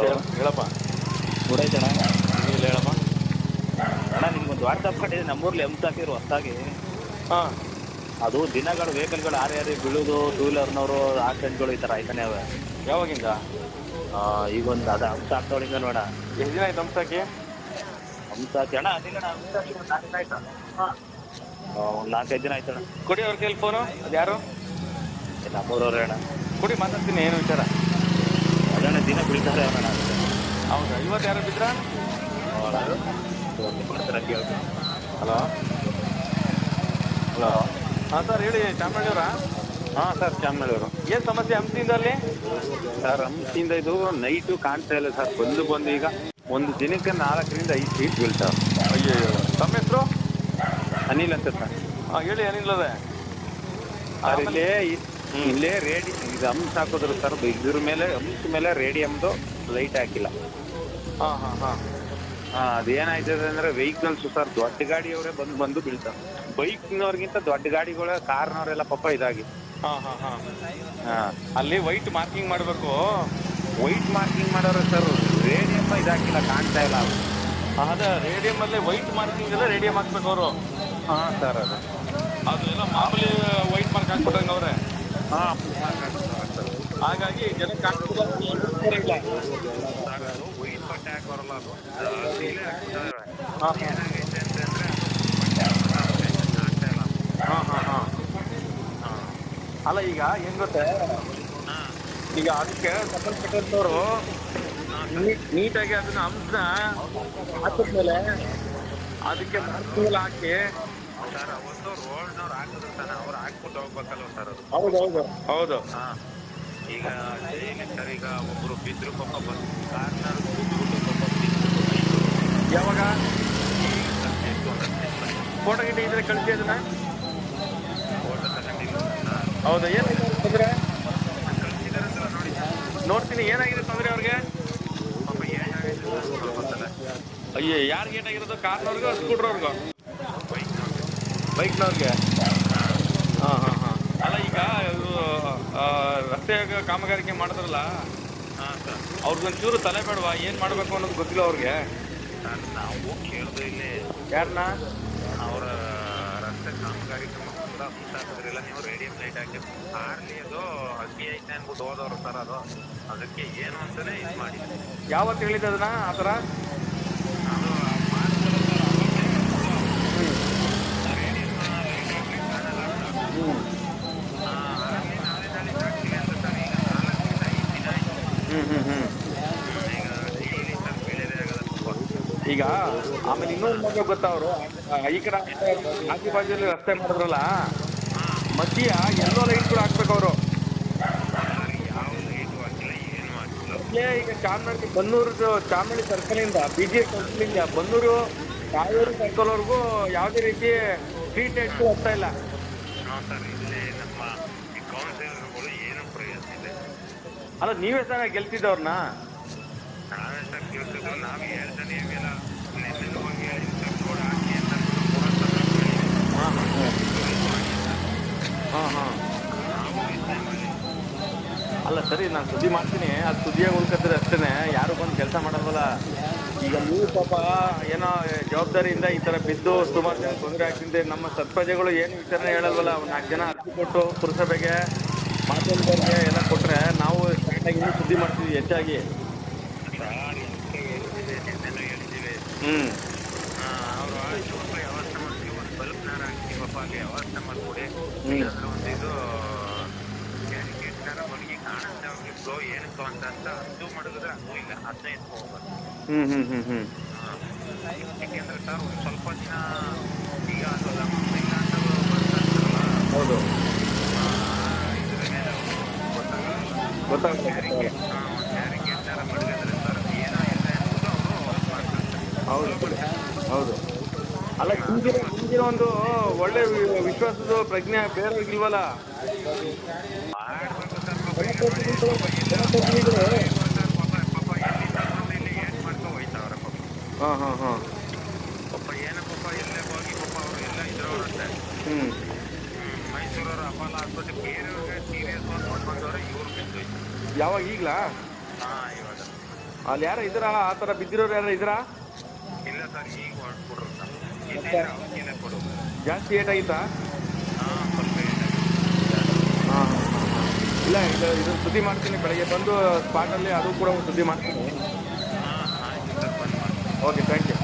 ಹೇಳಪ್ಪ. ಊಟೈತಣ್ಣ ಇಲ್ಲ ಹೇಳಪ್ಪ. ಅಣ್ಣ ನಿಮ್ಗೊಂದು ವಾಟ್ಸಪ್ ಮಾಡಿದೆ. ನಮ್ಮೂರ್ಲಿ ಎಂ ಹಾಕಿದ್ರು ಹೊಸ್ದಾಗಿ. ಹಾಂ. ಅದು ದಿನಗಳು ವೆಹಿಕಲ್ಗಳು ಆರು ಯಾರು ಬೀಳೋದು ಟೂ ವೀಲರ್ನವರು ಆಕ್ಸಿಡೆಂಟ್ಗಳು ಈ ಥರ ಆಯ್ತಾನೆ ಅವೆ. ಯಾವಾಗಿಂದ? ಈಗ ಒಂದು ಅದು ಹಂಸ ಆಗ್ತವಳಿಂದ ನೋಡ ಎಷ್ಟು ದಿನ ಆಯ್ತು ಹಂಸಕ್ಕೆ ಹಂಸ ಹಾಕಿ ಅಣ್ಣ ಅದಿಲ್ಲ ಅಣ್ಣ ಹಂಸ ಹಾಕಿ ಒಂದು ನಾಲ್ಕು ದಿನ ಆಯ್ತು. ಒಂದು ನಾಲ್ಕೈದು ದಿನ ಆಯ್ತಣ್ಣ. ಕೊಡಿ ಅವ್ರ ಕೈಲಿ ಫೋನು ಅದು ಯಾರು ನಮ್ಮೂರವ್ರೆ ಅಣ್ಣ. ಕೊಡಿ ಮಾತಾಡ್ತೀನಿ ಏನು ವಿಚಾರ? ದಿನ ಬೀಳ್ತಾರೆ ಅವನ ಹೌದಾ? ಇವತ್ತು ಯಾರು ಬಿದ್ರಾ ಹಲೋ? ಹಲೋ? ಹಾಂ ಸರ್ ಹೇಳಿ ಚಾಮರಾಜವರಾ ಹಾಂ ಸರ್ ಚಾಮನಹಳ್ಳಿಯವರು ಏನು ಸಮಸ್ಯೆ ಹಂಪಿಯಿಂದ ಅಲ್ಲಿ? ಸರ್ ಹಂಪಿಯಿಂದ ಇದು ನೈಟು ಕಾಣ್ತಾ ಇಲ್ಲ ಸರ್ ಬಂದು ಬಂದು ಈಗ ಒಂದು ದಿನಕ್ಕೆ ನಾಲ್ಕರಿಂದ ಐದು ಸೀಟ್ ಬೀಳ್ತಾವೆ ಅಯ್ಯೋ ತಮ್ಮ ಹೆಸರು? ಅನಿಲ್ ಅಂತ ಸರ್. ಹಾಂ ಹೇಳಿ ಅನಿಲ್ ಸರ್ ಇಲ್ಲೇ ಇಲ್ಲೇ ರೇಡಿ ಇದು ಹಂಸ್ ಹಾಕಿದ್ರು ಸರ್ ಇದ್ರ ಮೇಲೆ ಹಂಸ್ ಮೇಲೆ ರೇಡಿಯಮ್ದು ಲೈಟ್ ಹಾಕಿಲ್ಲ. ಹಾಂ ಹಾಂ ಹಾಂ. ಹಾಂ ಅದೇನಾಯ್ತದೆ ಅಂದರೆ ವೆಹಿಕಲ್ಸು ಸರ್ ದೊಡ್ಡ ಗಾಡಿಯವರೇ ಬಂದು ಬಂದು ಬೀಳ್ತಾರೆ. ಬೈಕ್ನವ್ರಿಗಿಂತ ದೊಡ್ಡ ಗಾಡಿಗಳ ಕಾರ್ನವರೆಲ್ಲ ಪಾಪ ಇದಾಗಿ. ಹಾಂ ಹಾಂ ಹಾಂ. ಹಾಂ. ಅಲ್ಲಿ ವೈಟ್ ಮಾರ್ಕಿಂಗ್ ಮಾಡಬೇಕು. ವೈಟ್ ಮಾರ್ಕಿಂಗ್ ಮಾಡೋರು ಸರ್ ರೇಡಿಯಮ್ ಇದಾಕಿಲ್ಲ ಕಾಣ್ತಾ ಇಲ್ಲ. ಅದು ಅದ ರೇಡಿಯಮ್ ಅಲ್ಲಿ ವೈಟ್ ಮಾರ್ಕಿಂಗ್ ಎಲ್ಲ ರೇಡಿಯಂ ಹಾಕ್ಬೇಕು ಅವರು. ಹಾಂ ಸರ್ ಅದು. ಅದು ಎಲ್ಲ ಮಾಮೂಲಿ ವೈಟ್ ಮಾರ್ಕ್ ಹಾಕ್ಬಿಟ್ಟಂಗೆ ಅವ್ರೆ. ಹಾಂ ಹಾಗಾಗಿ ಜನಕ್ಕೆ ಹಾಕ್ಬಿಟ್ಟು ಇಲ್ಲ ಬಟ್ಟೆ ಬರಲ್ಲ ಅದು. ಹಾಂ ಹಾಂ ಹಾಂ. ಹಾಂ ಅಲ್ಲ, ಈಗ ಹೆಂಗ್ ಗೊತ್ತೇ? ಈಗ ಅದಕ್ಕೆ ಸಂಬಂಧಪಟ್ಟಂಥವ್ರು ನೀಟಾಗಿ ಅದನ್ನ ಅಂಶನ ಹಾಕಿದ್ಮೇಲೆ ಅದಕ್ಕೆ ಮಾರ್ಕಿಂಗ್ ಹಾಕಿ ಸರ್, ಅವತ್ತು ರೋಡ್ನವ್ರು ಹಾಕಿದ್ರು ತಾನೆ. ಹಾಕ್ಬಿಟ್ಟು ಹೋಗ್ಬೇಕಲ್ವ ಸರ್ ಅದು. ಹೌದು ಹೌದು. ಹೌದು. ಹಾಂ. ಈಗ ಡೈಲಿ ಸರ್ ಈಗ ಒಬ್ರು ಬಿದ್ರು ಪಾಪ ಬಸ್ ಕಾರ್ನರ್ ಪಾಪ ಯಾವಾಗ? ಫೋಟೋ ಗಿಟ ಇದ್ರೆ ಕಳಿಸಿ ಅದನ್ನ. ಫೋಟೋ ತಗೊಂಡಿಲ್ಲ. ಸರ್ ಹೌದಾ ಏನಾಗಿದೆ ತೊಂದರೆ? ಕಳಿಸಿದಾರೆ ಸರ್. ನೋಡಿ ನೋಡ್ತೀನಿ ಏನಾಗಿದೆ ತೊಂದರೆ ಅವ್ರಿಗೆ? ಪಾಪ ಏನಾಗಿದೆ ಸಲ ಅಯ್ಯೋ ಯಾರಿಗೆ ಏನಾಗಿರೋದು? ಕಾರ್ನವ್ರಿಗೋ ಸ್ಕೂಟ್ರವ್ರಿಗೋ? ಬೈಕ್ನವ್ರಿಗೆ ಹಾಂ ಹಾಂ ಹಾಂ. ಅಲ್ಲ ಈಗ ಇದು ರಸ್ತೆ ಕಾಮಗಾರಿಕೆ ಮಾಡಿದ್ರಲ್ಲ ಹಾಂ ಸರ್. ಅವ್ರಿಗೊಂಚೂರು ತಲೆ ಬೇಡವಾ? ಏನು ಮಾಡಬೇಕು ಅನ್ನೋದು ಗೊತ್ತಿಲ್ಲ ಅವ್ರಿಗೆ. ಸರ್ ನಾವು ಕೇಳಿದ್ರು ಇಲ್ಲಿ. ಯಾರನ್ನ ಅವರ ರಸ್ತೆ ಕಾಮಗಾರಿ ಕೂಡ ಮುಂದಾಕಿದ್ರಿಲ್ಲ ನೀವು ರೇಡಿಯಂ ಲೈಟ್ ಹಾಕಿ. ಆರ್ಲಿ ಅದು ಅಗ್ನಿ ಐತೆ ಅನ್ಬಿಟ್ಟು ಹೋದವ್ರು ಸರ್ ಅದು. ಅದಕ್ಕೆ ಏನು ಅಂತಾನೆ ಇದು ಮಾಡಿ ಯಾವತ್ತು ಹೇಳಿದ್ದು ಅದನ್ನ? ಆ ಥರ ಅದು ಮಾಡ್ತಾರೆ ಸರ್ ಅವತ್ತೇ ರೇಡಿಯಂ ಲೈಟ್ ಹಾಕಿ ಕಾಣಲ್ಲ ಅಂತ ಆರ್ಲಿ ನಾಳೆ ನಾಳೆ ಹಾಕ್ತೀವಿ ಅಂತ ಸರ್ ಈಗ ನಾಲ್ಕರಿಂದ ಐದು ದಿನ ಆಯ್ತು ಹ್ಞೂ ಹ್ಞೂ ಹ್ಞೂ ಈಗ ಡೈಲಿ ಸರ್ ಬೀಳದೇ ಆಗಲ್ಲ ಸ್ವಲ್ಪ ಈಗ ಆಮೇಲೆ ಇನ್ನೊಂದು ಮಗ ಗೊತ್ತಾ ಅವರು ಈ ಕಡೆ ಆಜು ಅಲ್ಲಿ ರಸ್ತೆ ಮಾಡಿದ್ರಲ್ಲ ಮಧ್ಯ ಎಲ್ಲೋ ಲೈಟ್ ಕೂಡ ಹಾಕ್ಬೇಕು ಅವರು. ಈಗ ಚಾಮರಾಜ ಬನ್ನೂರು ಚಾಮರಾಜ ಇಂದ ಬಿ ಜೆ ಸರ್ಕಲಿಂದ ಬನ್ನೂರು ಕಾವೇರಿ ಸರ್ಕಲ್ವರೆಗೂ ಯಾವುದೇ ರೀತಿ ಸ್ಟ್ರೀಟ್ ಲೈಟ್ಗಳು ಹೋಗ್ತಾ ಇಲ್ಲ. ಇದೆ ಅಲ್ಲ ನೀವೇ ಸರ್ ಗೆಲ್ತಿದ್ದವ್ರನ್ನ? ಹಾಂ ಹಾಂ ಹಾಂ ಅಲ್ಲ, ಸರಿ, ನಾನು ಸುದ್ದಿ ಮಾಡ್ತೀನಿ. ಅದು ಸುದ್ದಿಯಾಗಿ ಉಳ್ಕತ್ತಾರೆ ಅಷ್ಟೇ ಯಾರು ಬಂದು ಕೆಲಸ ಮಾಡಲ್ವಲ್ಲ? ಈಗ ನೀವು ಪಾಪ ಏನೋ ಜವಾಬ್ದಾರಿಯಿಂದ ಈ ಥರ ಬಿದ್ದು ಸುಮಾರು ಜನ ತೊಂದರೆ ಆಗ್ತಿದೆ. ನಮ್ಮ ಸತ್ಪ್ರಜೆಗಳು ಏನು ವಿಚಾರಣೆ ಹೇಳಲ್ವಲ್ಲ? ನಾಲ್ಕು ಜನ ಅರ್ಜಿ ಕೊಟ್ಟು ಪುರಸಭೆಗೆ ಮಾಧ್ಯಮದವ್ರಿಗೆ ಎಲ್ಲ ಕೊಟ್ಟರೆ ನಾವು ಕರೆಕ್ಟಾಗಿ ಸುದ್ದಿ ಮಾಡ್ತೀವಿ ಹೆಚ್ಚಾಗಿ. ಹ್ಞೂ ಹ್ಞೂ ಹ್ಞೂ ಹ್ಞೂ ಹ್ಞೂ ಯಾಕೆಂದ್ರೆ ಸರ್ ಒಂದು ಸ್ವಲ್ಪ ದಿನ ಈಗ ಅದು ನಮ್ಮ ಇಲ್ಲ ಅಂತ ಬರ್ತಾರಲ್ಲ ಹೌದು ಆ, ಇದ್ರ ಮೇಲೆ ಗೊತ್ತಾಗಲ್ಲ ಗೊತ್ತಾಗುತ್ತೆ ಕ್ಯಾರಿಕೇಟ್ ಒಂದು ಕ್ಯಾರಿಕೇಟ್ ಥರ ಮಡಗಿದ್ರೆ ಸರ್ ಏನೋ ಇಲ್ಲ ಅಂದ್ಬಿಟ್ಟು ಅವರು ಮಾಡ್ತಾರೆ ಹೌದು. ಹೌದು. ಅಲ್ಲ ಹಿಂದಿನ ಹಿಂದಿನ ಒಂದು ಒಳ್ಳೆ ವಿಶ್ವಾಸದ ಪ್ರಜ್ಞೆ ಬೇರೆಯವ್ರಿಗಿಲ್ವಲ್ಲ ಹಾಂ ಹಾಂ ಹಾಂ. ಪಾಪ ಏನ ಪಾಪ ಎಲ್ಲೇ ಹೋಗಿ ಪಾಪ ಅವರು ಎಲ್ಲ ಇದ್ರವ್ರಂತೆ ಹ್ಞೂ ಹ್ಮ್. ಮೈಸೂರವ್ರ ಅಪೋಲೋ ಹಾಸ್ಪಿಟಲ್ ಬೇರೆಯವ್ರಿಗೆ ಸೀರಿಯಸ್ ಒಂದು ಬಂದವ್ರೆ ಇವ್ರು ಬಿದ್ದೋಯ್ತು. ಯಾವಾಗ ಈಗಲಾ? ಹಾ ಇವಾಗ. ಅಲ್ಲಿ ಯಾರ ಇದ್ರ ಆ ಥರ ಬಿದ್ದಿರೋರು ಯಾರ ಇದ್ದೀರಾ? ಜಾಸ್ತಿ ಏಟಾಗಿತ್ತಾ ಹಾಂ ಇಲ್ಲ ಇದು ಇದನ್ನು ಸುದ್ದಿ ಮಾಡ್ತೀನಿ ಬೆಳಗ್ಗೆ ಬಂದು ಸ್ಪಾಟಲ್ಲಿ ಅದು ಕೂಡ ಒಂದು ಸುದ್ದಿ ಮಾಡ್ತೀನಿ. Okay thank